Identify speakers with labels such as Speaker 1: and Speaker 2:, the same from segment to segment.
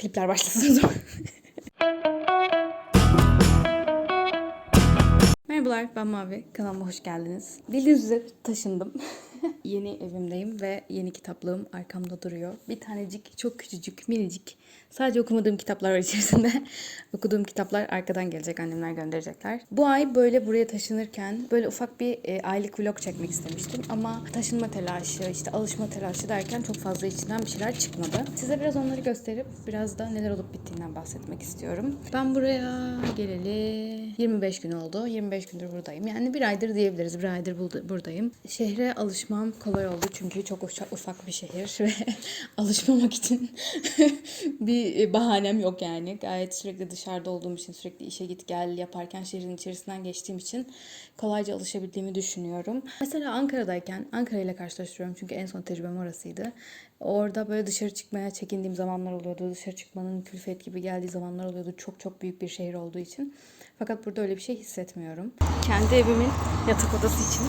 Speaker 1: Klipler başlasın. Merhabalar ben Mavi. Kanalıma hoş geldiniz. Bildiğiniz üzere taşındım. Yeni evimdeyim ve yeni kitaplığım arkamda duruyor. Bir tanecik çok küçücük minicik sadece okumadığım kitaplar var içerisinde. okuduğum kitaplar arkadan gelecek annemler gönderecekler. Bu ay böyle buraya taşınırken böyle ufak bir e, aylık vlog çekmek istemiştim. Ama taşınma telaşı işte alışma telaşı derken çok fazla içinden bir şeyler çıkmadı. Size biraz onları gösterip biraz da neler olup bittiğinden bahsetmek istiyorum. Ben buraya geleli 25 gün oldu. 25 gündür buradayım. Yani bir aydır diyebiliriz. Bir aydır buradayım. Şehre alışmam kolay oldu çünkü çok ufak, bir şehir ve alışmamak için bir bahanem yok yani. Gayet sürekli dışarıda olduğum için sürekli işe git gel yaparken şehrin içerisinden geçtiğim için kolayca alışabildiğimi düşünüyorum. Mesela Ankara'dayken Ankara ile karşılaştırıyorum çünkü en son tecrübem orasıydı. Orada böyle dışarı çıkmaya çekindiğim zamanlar oluyordu. Dışarı çıkmanın külfet gibi geldiği zamanlar oluyordu. Çok çok büyük bir şehir olduğu için. Fakat burada öyle bir şey hissetmiyorum. Kendi evimin yatak odası için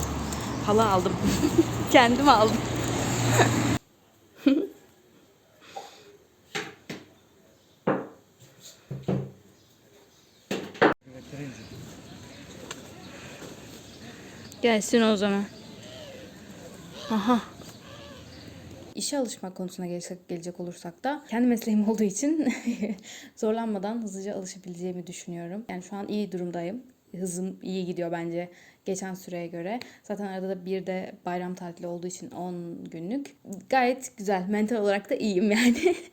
Speaker 1: halı aldım. Kendim aldım. Gelsin o zaman. Aha. İşe alışmak konusuna gelecek, gelecek olursak da kendi mesleğim olduğu için zorlanmadan hızlıca alışabileceğimi düşünüyorum. Yani şu an iyi durumdayım. Hızım iyi gidiyor bence geçen süreye göre. Zaten arada da bir de bayram tatili olduğu için 10 günlük. Gayet güzel. Mental olarak da iyiyim yani.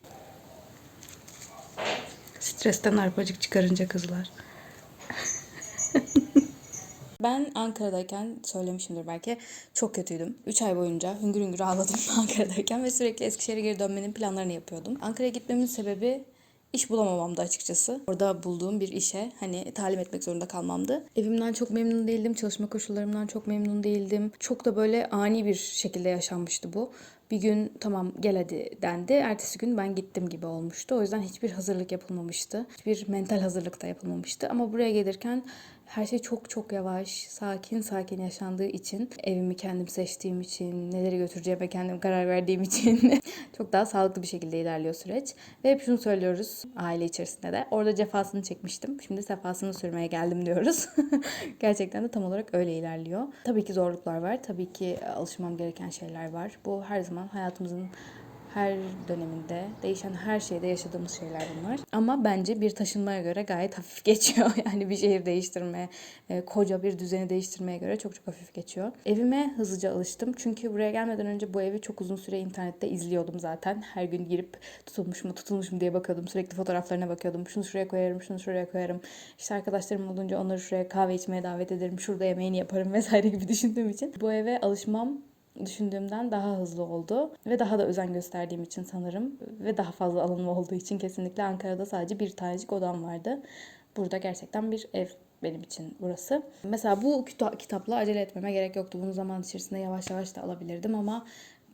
Speaker 1: Stresten arpacık çıkarınca kızlar. Ben Ankara'dayken söylemişimdir belki çok kötüydüm. 3 ay boyunca hüngür hüngür ağladım Ankara'dayken ve sürekli Eskişehir'e geri dönmenin planlarını yapıyordum. Ankara'ya gitmemin sebebi iş bulamamamdı açıkçası. Orada bulduğum bir işe hani talim etmek zorunda kalmamdı. Evimden çok memnun değildim. Çalışma koşullarımdan çok memnun değildim. Çok da böyle ani bir şekilde yaşanmıştı bu. Bir gün tamam gel hadi dendi. Ertesi gün ben gittim gibi olmuştu. O yüzden hiçbir hazırlık yapılmamıştı. Hiçbir mental hazırlık da yapılmamıştı. Ama buraya gelirken her şey çok çok yavaş, sakin sakin yaşandığı için, evimi kendim seçtiğim için, neleri götüreceğime kendim karar verdiğim için çok daha sağlıklı bir şekilde ilerliyor süreç. Ve hep şunu söylüyoruz aile içerisinde de. Orada cefasını çekmiştim. Şimdi sefasını sürmeye geldim diyoruz. Gerçekten de tam olarak öyle ilerliyor. Tabii ki zorluklar var. Tabii ki alışmam gereken şeyler var. Bu her zaman hayatımızın her döneminde değişen her şeyde yaşadığımız şeyler bunlar. Ama bence bir taşınmaya göre gayet hafif geçiyor. Yani bir şehir değiştirme, e, koca bir düzeni değiştirmeye göre çok çok hafif geçiyor. Evime hızlıca alıştım. Çünkü buraya gelmeden önce bu evi çok uzun süre internette izliyordum zaten. Her gün girip tutulmuş mu tutulmuş mu diye bakıyordum. Sürekli fotoğraflarına bakıyordum. Şunu şuraya koyarım, şunu şuraya koyarım. İşte arkadaşlarım olunca onları şuraya kahve içmeye davet ederim. Şurada yemeğini yaparım vesaire gibi düşündüğüm için. Bu eve alışmam düşündüğümden daha hızlı oldu ve daha da özen gösterdiğim için sanırım ve daha fazla alanım olduğu için kesinlikle Ankara'da sadece bir tanecik odam vardı. Burada gerçekten bir ev benim için burası. Mesela bu kita- kitapla acele etmeme gerek yoktu. Bunu zaman içerisinde yavaş yavaş da alabilirdim ama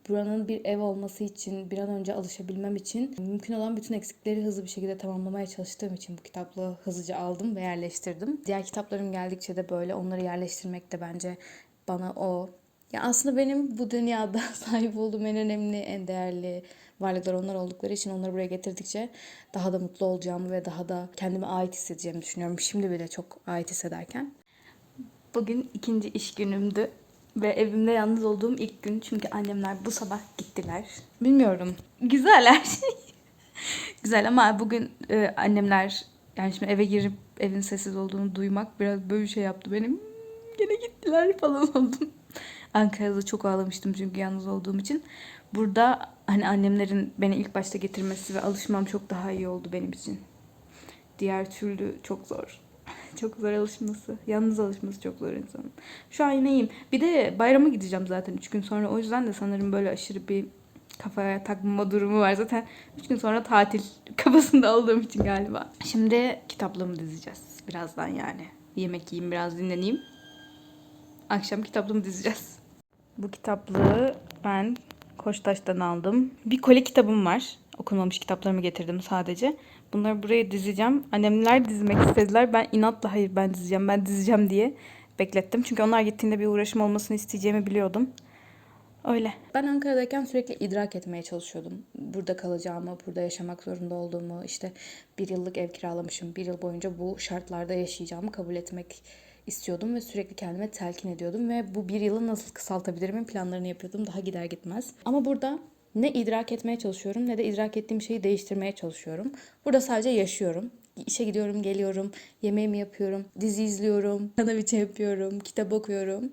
Speaker 1: buranın bir ev olması için, bir an önce alışabilmem için mümkün olan bütün eksikleri hızlı bir şekilde tamamlamaya çalıştığım için bu kitaplığı hızlıca aldım ve yerleştirdim. Diğer kitaplarım geldikçe de böyle onları yerleştirmek de bence bana o ya aslında benim bu dünyada sahip olduğum en önemli, en değerli varlıklar onlar oldukları için onları buraya getirdikçe daha da mutlu olacağımı ve daha da kendime ait hissedeceğimi düşünüyorum. Şimdi bile çok ait hissederken. Bugün ikinci iş günümdü ve evimde yalnız olduğum ilk gün çünkü annemler bu sabah gittiler. Bilmiyorum. Güzel her şey. Güzel ama bugün e, annemler yani şimdi eve girip evin sessiz olduğunu duymak biraz böyle bir şey yaptı benim. Gene gittiler falan oldum. Ankara'da çok ağlamıştım çünkü yalnız olduğum için. Burada hani annemlerin beni ilk başta getirmesi ve alışmam çok daha iyi oldu benim için. Diğer türlü çok zor. Çok zor alışması. Yalnız alışması çok zor insanın. Şu an yine. Bir de bayrama gideceğim zaten 3 gün sonra. O yüzden de sanırım böyle aşırı bir kafaya takmama durumu var. Zaten 3 gün sonra tatil kafasında olduğum için galiba. Şimdi kitaplığımı dizeceğiz. Birazdan yani. Yemek yiyeyim biraz dinleneyim. Akşam kitaplığımı dizeceğiz. Bu kitaplığı ben Koçtaş'tan aldım. Bir koli kitabım var. Okunmamış kitaplarımı getirdim sadece. Bunları buraya dizeceğim. Annemler dizmek istediler. Ben inatla hayır ben dizeceğim, ben dizeceğim diye beklettim. Çünkü onlar gittiğinde bir uğraşım olmasını isteyeceğimi biliyordum. Öyle. Ben Ankara'dayken sürekli idrak etmeye çalışıyordum. Burada kalacağımı, burada yaşamak zorunda olduğumu, işte bir yıllık ev kiralamışım. Bir yıl boyunca bu şartlarda yaşayacağımı kabul etmek istiyordum ve sürekli kendime telkin ediyordum ve bu bir yılı nasıl kısaltabilirimin planlarını yapıyordum daha gider gitmez. Ama burada ne idrak etmeye çalışıyorum ne de idrak ettiğim şeyi değiştirmeye çalışıyorum. Burada sadece yaşıyorum. İşe gidiyorum, geliyorum, yemeğimi yapıyorum, dizi izliyorum, kanaviçe yapıyorum, kitap okuyorum.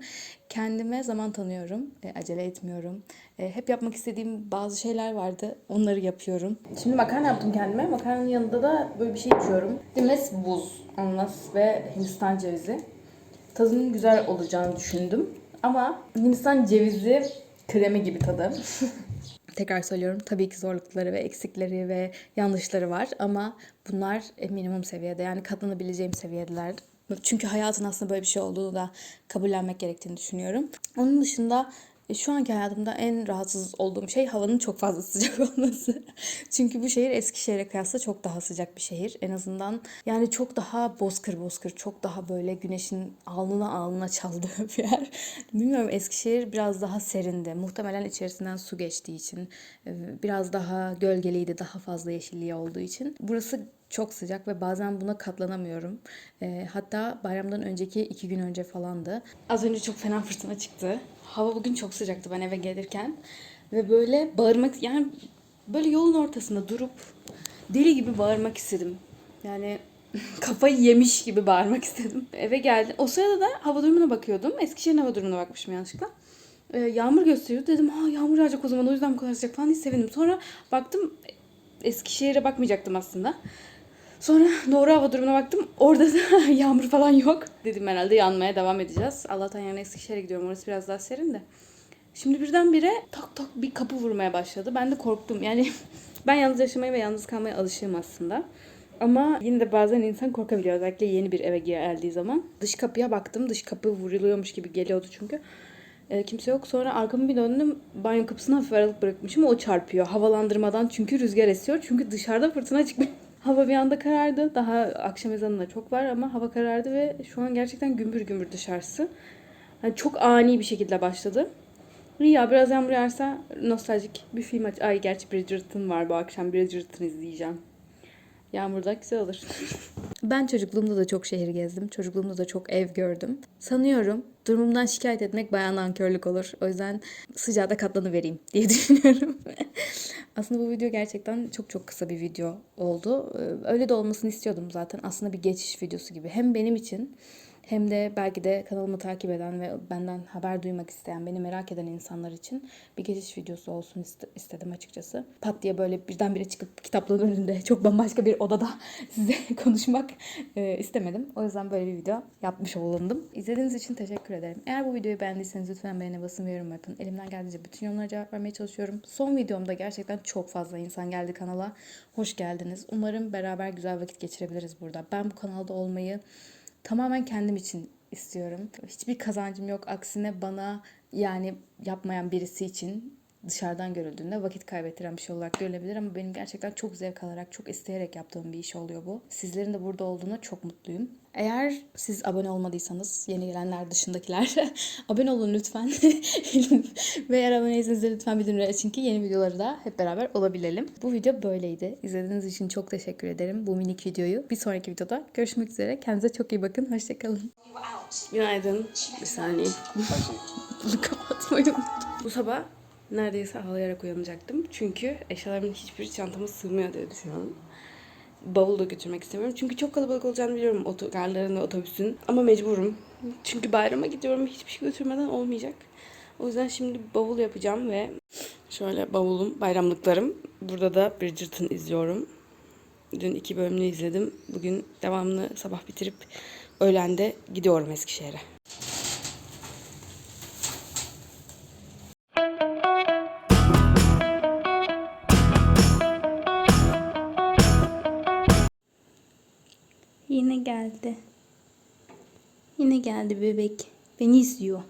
Speaker 1: Kendime zaman tanıyorum, e, acele etmiyorum. E, hep yapmak istediğim bazı şeyler vardı, onları yapıyorum. Şimdi makarna yaptım kendime. Makarnanın yanında da böyle bir şey içiyorum. Dimes buz, ananas ve Hindistan cevizi. Tadının güzel olacağını düşündüm. Ama Hindistan cevizi kremi gibi tadı. Tekrar söylüyorum tabii ki zorlukları ve eksikleri ve yanlışları var ama bunlar e, minimum seviyede yani katlanabileceğim seviyedeler. Çünkü hayatın aslında böyle bir şey olduğunu da kabullenmek gerektiğini düşünüyorum. Onun dışında şu anki hayatımda en rahatsız olduğum şey havanın çok fazla sıcak olması. Çünkü bu şehir Eskişehir'e kıyasla çok daha sıcak bir şehir. En azından yani çok daha bozkır bozkır, çok daha böyle güneşin alnına alnına çaldığı bir yer. Bilmiyorum Eskişehir biraz daha serindi. Muhtemelen içerisinden su geçtiği için, e, biraz daha gölgeliydi, daha fazla yeşilliği olduğu için. Burası çok sıcak ve bazen buna katlanamıyorum. E, hatta bayramdan önceki iki gün önce falandı. Az önce çok fena fırtına çıktı. Hava bugün çok sıcaktı ben eve gelirken. Ve böyle bağırmak yani böyle yolun ortasında durup deli gibi bağırmak istedim. Yani kafayı yemiş gibi bağırmak istedim. Eve geldim. O sırada da hava durumuna bakıyordum. Eskişehir'in hava durumuna bakmışım yanlışlıkla. Ee, yağmur gösteriyordu. Dedim ha yağmur yağacak o zaman o yüzden bu kadar sıcak falan diye sevindim. Sonra baktım Eskişehir'e bakmayacaktım aslında. Sonra doğru hava durumuna baktım. Orada da yağmur falan yok. Dedim herhalde yanmaya devam edeceğiz. Allah'tan yarın Eskişehir'e gidiyorum. Orası biraz daha serin de. Şimdi birdenbire tak tak bir kapı vurmaya başladı. Ben de korktum. Yani ben yalnız yaşamaya ve yalnız kalmaya alışığım aslında. Ama yine de bazen insan korkabiliyor. Özellikle yeni bir eve geldiği zaman. Dış kapıya baktım. Dış kapı vuruluyormuş gibi geliyordu çünkü. E, kimse yok. Sonra arkamı bir döndüm. Banyo kapısına hafif aralık bırakmışım. O çarpıyor. Havalandırmadan çünkü rüzgar esiyor. Çünkü dışarıda fırtına çıkmış. Hava bir anda karardı. Daha akşam ezanında çok var ama hava karardı ve şu an gerçekten gümbür gümbür dışarısı. Yani çok ani bir şekilde başladı. İyi ya biraz yağmur yağarsa nostaljik bir film aç. Ay gerçi Bridgerton var bu akşam. Bridgerton izleyeceğim. Yağmurda güzel olur. ben çocukluğumda da çok şehir gezdim. Çocukluğumda da çok ev gördüm. Sanıyorum durumumdan şikayet etmek bayağı nankörlük olur. O yüzden sıcağa da katlanıvereyim diye düşünüyorum. Aslında bu video gerçekten çok çok kısa bir video oldu. Ee, Öyle de olmasını istiyordum zaten. Aslında bir geçiş videosu gibi. Hem benim için hem de belki de kanalımı takip eden ve benden haber duymak isteyen, beni merak eden insanlar için bir geçiş videosu olsun iste- istedim açıkçası. Pat diye böyle birdenbire çıkıp kitaplığın önünde çok bambaşka bir odada size konuşmak e, istemedim. O yüzden böyle bir video yapmış olundum. İzlediğiniz için teşekkür ederim. Eğer bu videoyu beğendiyseniz lütfen beğene basın ve yorum yapın. Elimden geldiğince bütün yorumlara cevap vermeye çalışıyorum. Son videomda gerçekten çok fazla insan geldi kanala. Hoş geldiniz. Umarım beraber güzel vakit geçirebiliriz burada. Ben bu kanalda olmayı tamamen kendim için istiyorum. Hiçbir kazancım yok. Aksine bana yani yapmayan birisi için dışarıdan görüldüğünde vakit kaybettiren bir şey olarak görülebilir ama benim gerçekten çok zevk alarak, çok isteyerek yaptığım bir iş oluyor bu. Sizlerin de burada olduğuna çok mutluyum. Eğer siz abone olmadıysanız, yeni gelenler dışındakiler abone olun lütfen. Ve eğer aboneyseniz de lütfen bildirimleri açın ki yeni videoları da hep beraber olabilelim. Bu video böyleydi. İzlediğiniz için çok teşekkür ederim bu minik videoyu. Bir sonraki videoda görüşmek üzere. Kendinize çok iyi bakın. Hoşçakalın. Günaydın. Bir saniye. Kapatmayı. Bu sabah neredeyse ağlayarak uyanacaktım. Çünkü eşyalarımın hiçbiri çantama sığmıyor diye düşünüyorum. Bavul da götürmek istemiyorum. Çünkü çok kalabalık olacağını biliyorum otogarların ve otobüsün. Ama mecburum. Çünkü bayrama gidiyorum. Hiçbir şey götürmeden olmayacak. O yüzden şimdi bavul yapacağım ve şöyle bavulum, bayramlıklarım. Burada da Bridgerton izliyorum. Dün iki bölümünü izledim. Bugün devamlı sabah bitirip öğlende gidiyorum Eskişehir'e. Yine geldi bebek. Beni izliyor.